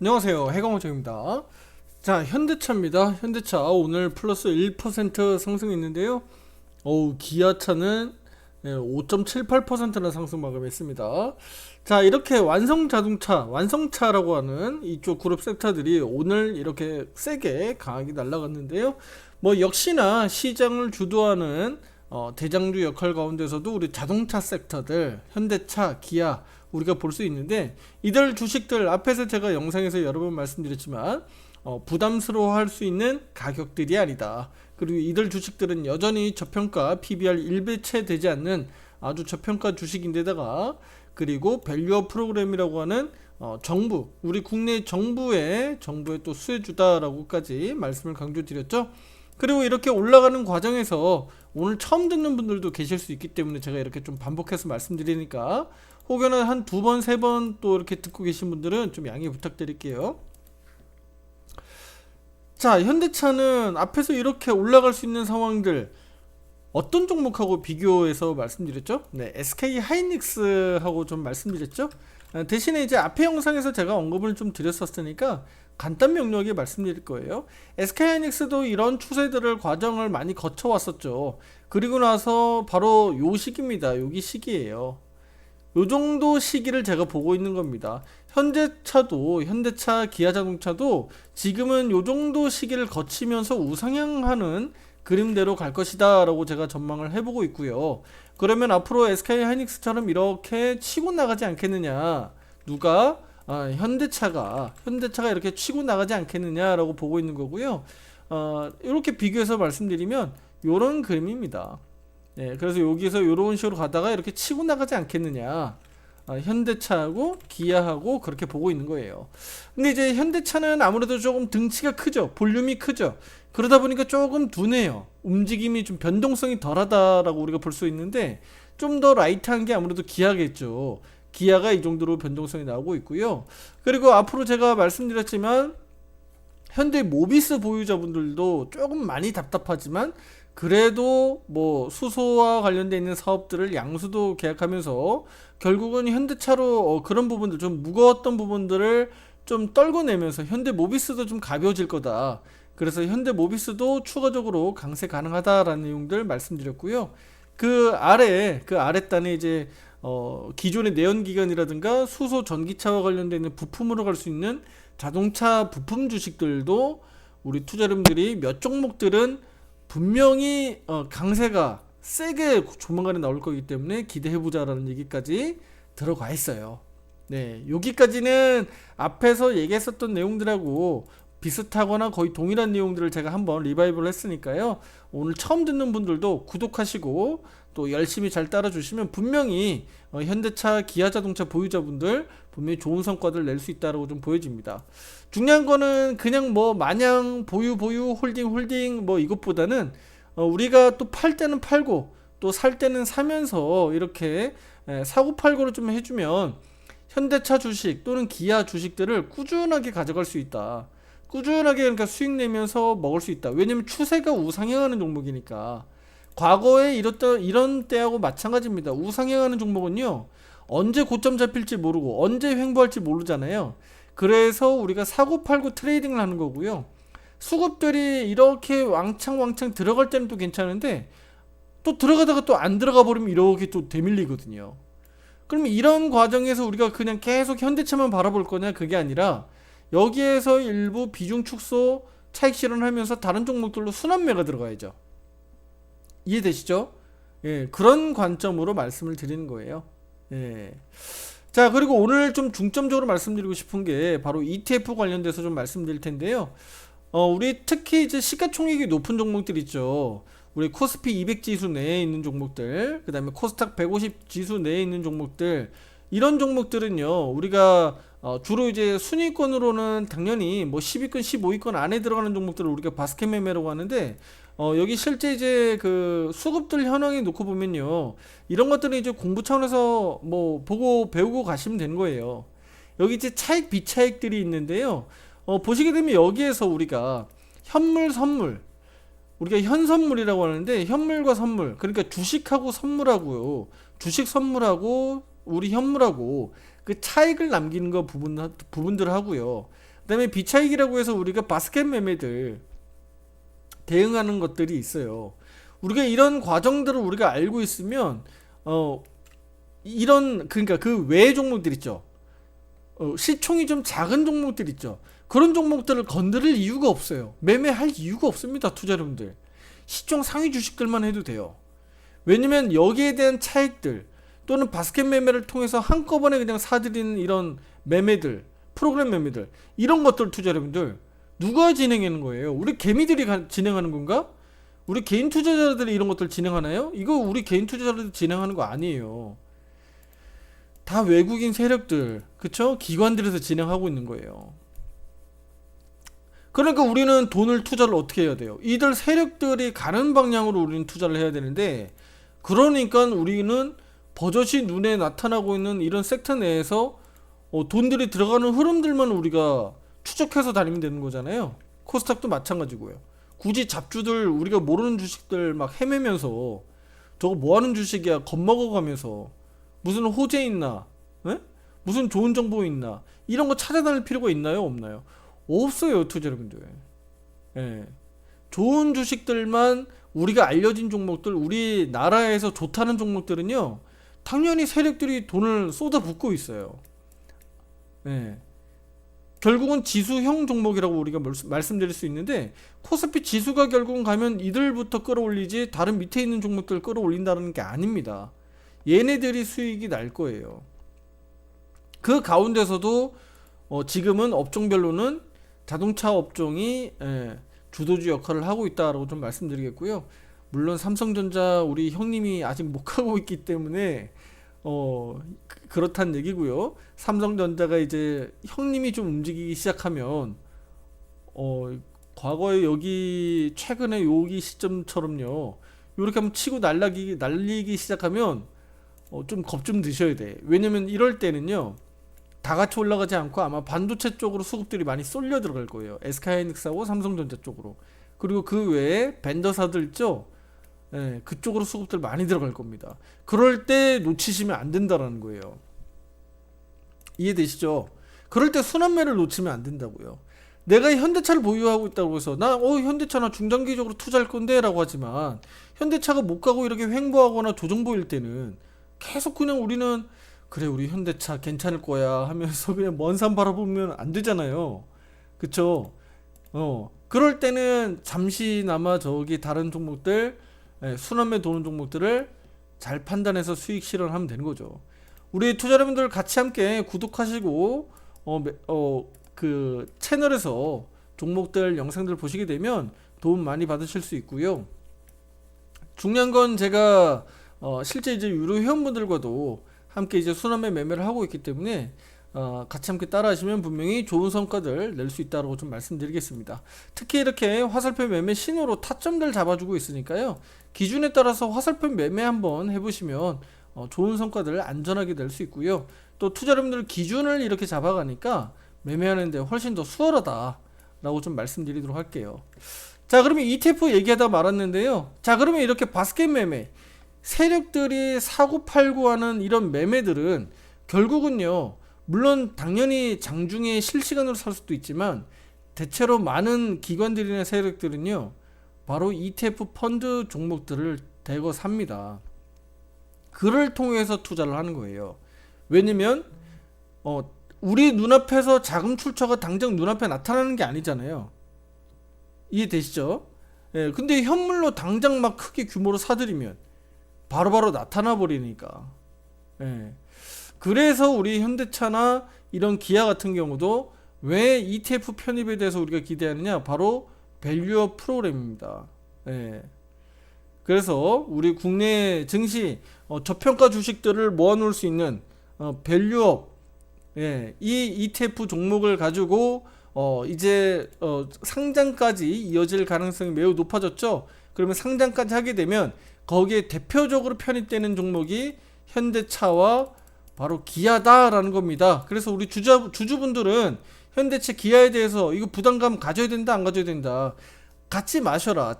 안녕하세요. 해강호정입니다. 자 현대차입니다. 현대차 오늘 플러스 1% 상승했는데요. 어우 기아차는 5.78%나 상승 마감했습니다. 자 이렇게 완성 자동차 완성차라고 하는 이쪽 그룹 섹터들이 오늘 이렇게 세게 강하게 날아갔는데요. 뭐 역시나 시장을 주도하는 어, 대장주 역할 가운데서도 우리 자동차 섹터들 현대차 기아 우리가 볼 수 있는데 이들 주식들 앞에서 제가 영상에서 여러 번 말씀드렸지만 어, 부담스러워할 수 있는 가격들이 아니다. 그리고 이들 주식들은 여전히 저평가 PBR 1배채 되지 않는 아주 저평가 주식인데다가 그리고 밸류어 프로그램이라고 하는 어, 정부 우리 국내 정부의 정부의 또 수혜주다라고까지 말씀을 강조드렸죠. 그리고 이렇게 올라가는 과정에서 오늘 처음 듣는 분들도 계실 수 있기 때문에 제가 이렇게 좀 반복해서 말씀드리니까 혹여나 한 두 번, 세 번 또 이렇게 듣고 계신 분들은 좀 양해 부탁드릴게요. 자, 현대차는 앞에서 이렇게 올라갈 수 있는 상황들 어떤 종목하고 비교해서 말씀드렸죠? 네, SK 하이닉스하고 좀 말씀드렸죠? 아, 대신에 이제 앞에 영상에서 제가 언급을 좀 드렸었으니까 간단 명료하게 말씀드릴 거예요. SK 하이닉스도 이런 추세들을 과정을 많이 거쳐왔었죠. 그리고 나서 바로 요 시기입니다. 여기 시기예요. 요 정도 시기를 제가 보고 있는 겁니다. 현대차도 현대차 기아자동차도 지금은 요 정도 시기를 거치면서 우상향하는 그림대로 갈 것이다라고 제가 전망을 해보고 있고요. 그러면 앞으로 SK 하이닉스처럼 이렇게 치고 나가지 않겠느냐? 누가 아, 현대차가 현대차가 이렇게 치고 나가지 않겠느냐라고 보고 있는 거고요. 어, 이렇게 비교해서 말씀드리면 요런 그림입니다. 네, 그래서 여기서 이런 식으로 가다가 이렇게 치고 나가지 않겠느냐. 아, 현대차하고 기아하고 그렇게 보고 있는 거예요. 근데 이제 현대차는 아무래도 조금 등치가 크죠. 볼륨이 크죠. 그러다 보니까 조금 둔해요. 움직임이 좀 변동성이 덜하다라고 우리가 볼 수 있는데 좀 더 라이트한 게 아무래도 기아겠죠. 기아가 이 정도로 변동성이 나오고 있고요. 그리고 앞으로 제가 말씀드렸지만 현대 모비스 보유자분들도 조금 많이 답답하지만 그래도 뭐 수소와 관련돼 있는 사업들을 양수도 계약하면서 결국은 현대차로 어 그런 부분들 좀 무거웠던 부분들을 좀 떨궈내면서 현대 모비스도 좀 가벼워질 거다. 그래서 현대 모비스도 추가적으로 강세 가능하다라는 내용들 말씀드렸고요. 그 아래 그 아랫단에 이제 어 기존의 내연기관이라든가 수소 전기차와 있는 부품으로 갈 수 있는 자동차 부품 주식들도 우리 투자자분들이 몇 종목들은 분명히 어, 강세가 세게 조만간에 나올 거기 때문에 기대해보자라는 얘기까지 들어가 있어요. 네, 여기까지는 앞에서 얘기했었던 내용들하고 비슷하거나 거의 동일한 내용들을 제가 한번 리바이벌 했으니까요. 오늘 처음 듣는 분들도 구독하시고 또 열심히 잘 따라주시면 분명히 어, 현대차, 기아 자동차 보유자분들 분명히 좋은 성과들 낼수 있다라고 좀 보여집니다. 중요한 거는 그냥 뭐 마냥 보유 보유 홀딩 홀딩 뭐 이것보다는 어, 우리가 또 팔 때는 팔고 또 살 때는 사면서 이렇게 에, 사고 팔고를 좀 해주면 현대차 주식 또는 기아 주식들을 꾸준하게 가져갈 수 있다. 꾸준하게 그러니까 수익 내면서 먹을 수 있다. 왜냐면 추세가 우상향하는 종목이니까. 과거에 이렇다 이런 때하고 마찬가지입니다. 우상향하는 종목은요. 언제 고점 잡힐지 모르고 언제 횡보할지 모르잖아요. 그래서 우리가 사고 팔고 트레이딩을 하는 거고요. 수급들이 이렇게 왕창 왕창 들어갈 때는 또 괜찮은데 또 들어가다가 또 안 들어가 버리면 이렇게 또 대밀리거든요. 그러면 이런 과정에서 우리가 그냥 계속 현대차만 바라볼 거냐 그게 아니라 여기에서 일부 비중 축소 차익 실현하면서 다른 종목들로 순환매가 들어가야죠. 이해되시죠? 예, 그런 관점으로 말씀을 드리는 거예요. 예. 자, 그리고 오늘 좀 중점적으로 말씀드리고 싶은 게 바로 ETF 관련돼서 좀 말씀드릴 텐데요. 어, 우리 특히 이제 시가총액이 높은 종목들 있죠. 우리 코스피 200 지수 내에 있는 종목들, 그 다음에 코스닥 150 지수 내에 있는 종목들, 이런 종목들은요, 우리가 어, 주로 이제 순위권으로는 당연히 뭐 10위권, 15위권 안에 들어가는 종목들을 우리가 바스켓 매매라고 하는데, 어, 여기 실제 이제 그 수급들 현황에 놓고 보면요. 이런 것들은 이제 공부 차원에서 뭐 보고 배우고 가시면 되는 거예요. 여기 이제 차익, 비차익들이 있는데요. 어, 보시게 되면 여기에서 우리가 현물, 선물, 우리가 현선물이라고 하는데 현물과 선물, 그러니까 주식하고 선물하고요. 주식 선물하고 우리 현물하고 그 차익을 남기는 거 부분 부분들을 하고요. 그다음에 비차익이라고 해서 우리가 바스켓 매매들 대응하는 것들이 있어요. 우리가 이런 과정들을 우리가 알고 있으면 어 이런 그러니까 그외 종목들 있죠. 어, 시총이 좀 작은 종목들 있죠. 그런 종목들을 건드릴 이유가 없어요. 매매할 이유가 없습니다, 투자자분들. 시총 상위 주식들만 해도 돼요. 왜냐면 여기에 대한 차익들 또는 바스켓 매매를 통해서 한꺼번에 그냥 사들이는 이런 매매들, 프로그램 매매들 이런 것들 투자자분들 누가 진행하는 거예요? 우리 개미들이 가- 진행하는 건가? 우리 개인 투자자들이 이런 것들 진행하나요? 이거 우리 개인 투자자들 진행하는 거 아니에요. 다 외국인 세력들, 그쵸? 기관들에서 진행하고 있는 거예요. 그러니까 우리는 돈을 투자를 어떻게 해야 돼요? 이들 세력들이 가는 방향으로 우리는 투자를 해야 되는데, 그러니까 우리는 버젓이 눈에 나타나고 있는 이런 섹터 내에서 어, 돈들이 들어가는 흐름들만 우리가 추적해서 다니면 되는 거잖아요. 코스닥도 마찬가지고요. 굳이 잡주들 우리가 모르는 주식들 막 헤매면서 저거 뭐 하는 주식이야 겁먹어 가면서 무슨 호재 있나? 에? 무슨 좋은 정보 있나? 이런 거 찾아다닐 필요가 있나요? 없나요? 없어요, 투자 여러분들. 예. 좋은 주식들만 우리가 알려진 종목들, 우리 나라에서 좋다는 종목들은요, 당연히 세력들이 돈을 쏟아붓고 있어요. 예. 결국은 지수형 종목이라고 우리가 말씀- 말씀드릴 수 있는데 코스피 지수가 결국은 가면 이들부터 끌어올리지 다른 밑에 있는 종목들 끌어올린다는 게 아닙니다. 얘네들이 수익이 날 거예요. 그 가운데서도 어, 지금은 업종별로는 자동차 업종이 예, 주도주 역할을 하고 있다라고 좀 말씀드리겠고요. 물론 삼성전자 우리 형님이 아직 못 가고 있기 때문에 어 그- 그렇다는 얘기고요. 삼성전자가 이제 형님이 좀 움직이기 시작하면 어 과거에 여기 최근에 여기 시점처럼요. 요렇게 한번 치고 날라기 날리기 시작하면 어, 좀 겁 좀 드셔야 돼. 왜냐면 이럴 때는요. 다 같이 올라가지 않고 아마 반도체 쪽으로 수급들이 많이 쏠려 들어갈 거예요. SK하이닉스하고 삼성전자 쪽으로. 그리고 그 외에 벤더사들 있죠. 예, 그쪽으로 수급들 많이 들어갈 겁니다. 그럴 때 놓치시면 안 된다라는 거예요. 이해되시죠? 그럴 때 순환매를 놓치면 안 된다고요. 내가 현대차를 보유하고 있다고 해서 나 어 현대차나 중장기적으로 투자할 건데라고 하지만 현대차가 못 가고 이렇게 횡보하거나 조정 보일 때는 계속 그냥 우리는 그래 우리 현대차 괜찮을 거야 하면서 그냥 먼 산 바라보면 안 되잖아요. 그쵸? 어 그럴 때는 잠시나마 저기 다른 종목들 예, 순환매 도는 종목들을 잘 판단해서 수익 실현하면 되는 거죠. 우리 투자자분들 같이 함께 구독하시고 어그 채널에서 종목들 영상들 보시게 되면 도움 많이 받으실 수 있고요. 중요한 건 제가 어 실제 이제 유료 회원분들과도 함께 이제 순환매 매매를 하고 있기 때문에 어 같이 함께 따라하시면 분명히 좋은 성과들 낼 수 있다고 좀 말씀드리겠습니다. 특히 이렇게 화살표 매매 신호로 타점들 잡아주고 있으니까요. 기준에 따라서 화살표 매매 한번 해보시면 어, 좋은 성과들을 안전하게 낼 수 있고요. 또 투자자분들 기준을 이렇게 잡아가니까 매매하는데 훨씬 더 수월하다라고 좀 말씀드리도록 할게요. 자, 그러면 ETF 얘기하다 말았는데요. 자, 그러면 이렇게 바스켓 매매 세력들이 사고 팔고 하는 이런 매매들은 결국은요. 물론 당연히 장중에 실시간으로 살 수도 있지만 대체로 많은 기관들이나 세력들은요. 바로 ETF 펀드 종목들을 대거 삽니다. 그를 통해서 투자를 하는 거예요. 왜냐면 어 우리 눈앞에서 자금 출처가 당장 눈앞에 나타나는 게 아니잖아요. 이해되시죠? 예, 근데 현물로 당장 막 크게 규모로 사들이면 바로바로 나타나 버리니까. 예. 그래서 우리 현대차나 이런 기아 같은 경우도 왜 ETF 편입에 대해서 우리가 기대하느냐? 바로 밸류업 프로그램입니다. 예. 그래서 우리 국내 증시 어, 저평가 주식들을 모아놓을 수 있는 어, 밸류업 예, 이 ETF 종목을 가지고 어, 이제 어, 상장까지 이어질 가능성이 매우 높아졌죠. 그러면 상장까지 하게 되면 거기에 대표적으로 편입되는 종목이 현대차와 바로 기아다라는 겁니다. 그래서 우리 주자, 주주분들은 현대차 기아에 대해서 이거 부담감 가져야 된다 안 가져야 된다 갖지 마셔라.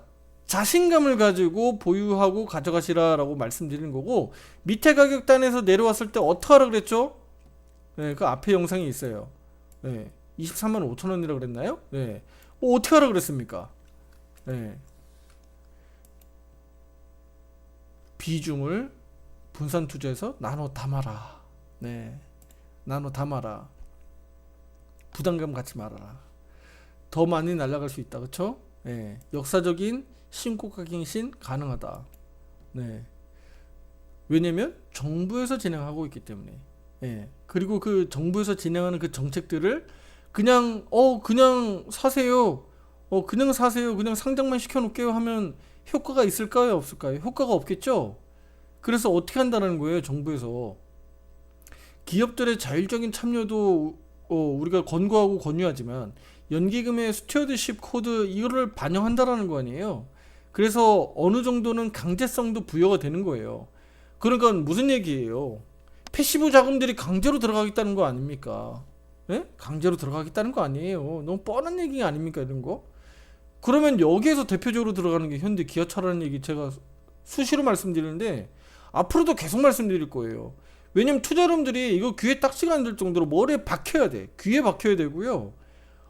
자신감을 가지고 보유하고 가져가시라라고 말씀드리는 거고 밑에 가격단에서 내려왔을 때 어떻게 하라 그랬죠? 네, 그 앞에 영상이 있어요. 네, 23만 5천 원이라 그랬나요? 네, 어, 어떻게 하라 그랬습니까? 네, 비중을 분산 투자해서 나눠 담아라. 네, 나눠 담아라. 부담감 갖지 말아라. 더 많이 날아갈 수 있다, 그렇죠? 네, 역사적인 신고가 갱신 가능하다. 네. 왜냐면 정부에서 진행하고 있기 때문에. 예. 그리고 그 정부에서 진행하는 그 정책들을 그냥 어 그냥 사세요. 어 그냥 사세요. 그냥 상장만 시켜 놓을게요 하면 효과가 있을까요? 없을까요? 효과가 없겠죠. 그래서 어떻게 한다는 거예요, 정부에서. 기업들의 자율적인 참여도 어, 우리가 권고하고 권유하지만 연기금의 스튜어드십 코드 이거를 반영한다라는 거 아니에요. 그래서 어느 정도는 강제성도 부여가 되는 거예요. 그러니까 무슨 얘기예요? 패시브 자금들이 강제로 들어가겠다는 거 아닙니까? 예? 강제로 들어가겠다는 거 아니에요. 너무 뻔한 얘기 아닙니까 이런 거? 그러면 여기에서 대표적으로 들어가는 게 현대 기아차라는 얘기 제가 수시로 말씀드리는데 앞으로도 계속 말씀드릴 거예요. 왜냐면 투자자분들이 이거 귀에 딱지가 안들 정도로 머리에 박혀야 돼. 귀에 박혀야 되고요.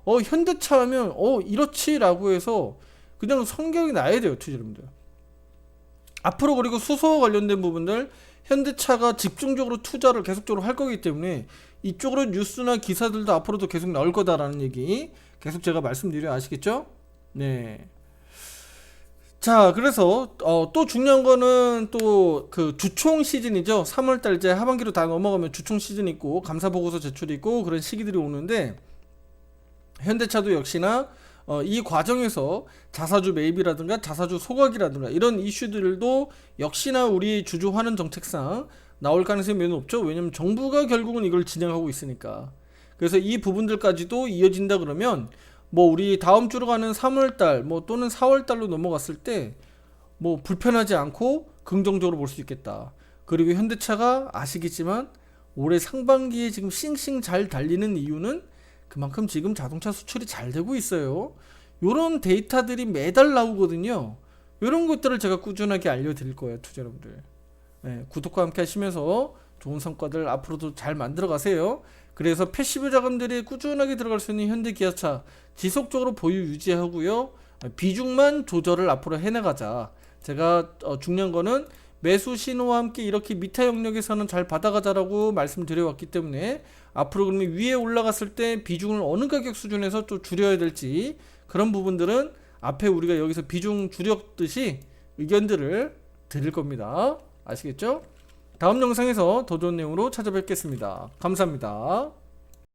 어 현대차 하면 어 이렇지라고 해서 그냥 성격이 나야 돼요 투자자분들. 앞으로 그리고 수소와 관련된 부분들 현대차가 집중적으로 투자를 계속적으로 할 거기 때문에 이쪽으로 뉴스나 기사들도 앞으로도 계속 나올 거다라는 얘기 계속 제가 말씀드려야 아시겠죠? 네. 자, 그래서 어, 또 중요한 거는 또 그 주총 시즌이죠. 3월달 이제 하반기로 다 넘어가면 주총 시즌 있고 감사 보고서 제출 있고 그런 시기들이 오는데 현대차도 역시나 어, 이 과정에서 자사주 매입이라든가 자사주 소각이라든가 이런 이슈들도 역시나 우리 주주 환원 정책상 나올 가능성이 매우 높죠. 왜냐면 정부가 결국은 이걸 진행하고 있으니까. 그래서 이 부분들까지도 이어진다 그러면 뭐 우리 다음 주로 가는 3월 달, 뭐 또는 4월 달로 넘어갔을 때 뭐 불편하지 않고 긍정적으로 볼 수 있겠다. 그리고 현대차가 아시겠지만 올해 상반기에 지금 싱싱 잘 달리는 이유는 그만큼 지금 자동차 수출이 잘 되고 있어요. 요런 데이터들이 매달 나오거든요. 요런 것들을 제가 꾸준하게 알려드릴 거예요, 투자 여러분들. 네, 구독과 함께 하시면서 좋은 성과들 앞으로도 잘 만들어 가세요. 그래서 패시브 자금들이 꾸준하게 들어갈 수 있는 현대 기아차 지속적으로 보유 유지하고요. 비중만 조절을 앞으로 해나가자. 제가 어, 중요한 거는 매수 신호와 함께 이렇게 미타 영역에서는 잘 받아가자라고 말씀드려왔기 때문에 앞으로 그러면 위에 올라갔을 때 비중을 어느 가격 수준에서 좀 줄여야 될지 그런 부분들은 앞에 우리가 여기서 비중 줄였듯이 의견들을 드릴 겁니다. 아시겠죠? 다음 영상에서 더 좋은 내용으로 찾아뵙겠습니다. 감사합니다.